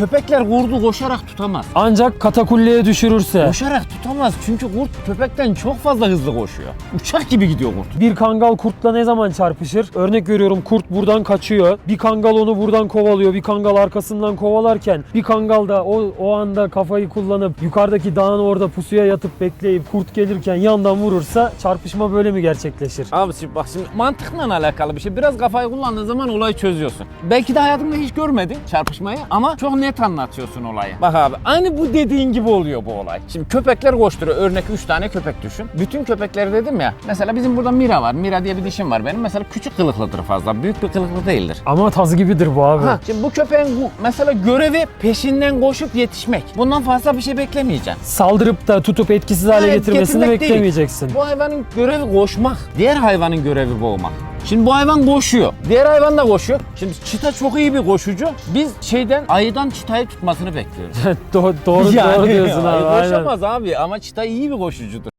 köpekler kurdu koşarak tutamaz. Ancak katakulleye düşürürse. Koşarak tutamaz çünkü kurt köpekten çok fazla hızlı koşuyor. Uçak gibi gidiyor kurt. Bir kangal kurtla ne zaman çarpışır? Örnek veriyorum kurt buradan kaçıyor. Bir kangal onu buradan kovalıyor. Bir kangal arkasından kovalarken bir kangal da o, o anda kafayı kullanıp yukarıdaki dağın orada pusuya yatıp bekleyip kurt gelirken yandan vurursa çarpışma böyle mi gerçekleşir? Abi şimdi bak şimdi mantıkla alakalı bir şey. Biraz kafayı kullandığın zaman olayı çözüyorsun. Belki de hayatında hiç görmedin çarpışmayı ama çok net anlatıyorsun olayı. Bak abi aynı bu dediğin gibi oluyor bu olay. Şimdi köpekler koşturuyor. Örnek 3 tane köpek düşün. Bütün köpekleri dedim ya. Mesela bizim burada Mira var. Mira diye bir dişim var benim. Mesela küçük kılıklıdır fazla. Büyük bir kılıklı değildir. Ama taz gibidir bu abi. Ha, şimdi bu köpeğin bu mesela görevi peşinden koşup yetişmek. Bundan fazla bir şey beklemeyeceksin. Saldırıp da tutup etkisiz hale Hayır, getirmesini getirmek değil. beklemeyeceksin. Bu hayvanın görevi koşmak. Diğer hayvanın görevi boğmak. Şimdi bu hayvan koşuyor. Diğer hayvan da koşuyor. Şimdi çita çok iyi bir koşucu. Biz şeyden ayıdan çitayı tutmasını bekliyoruz. Do- doğru doğru diyorsun abi. ayı aynen. koşamaz abi ama çita iyi bir koşucudur.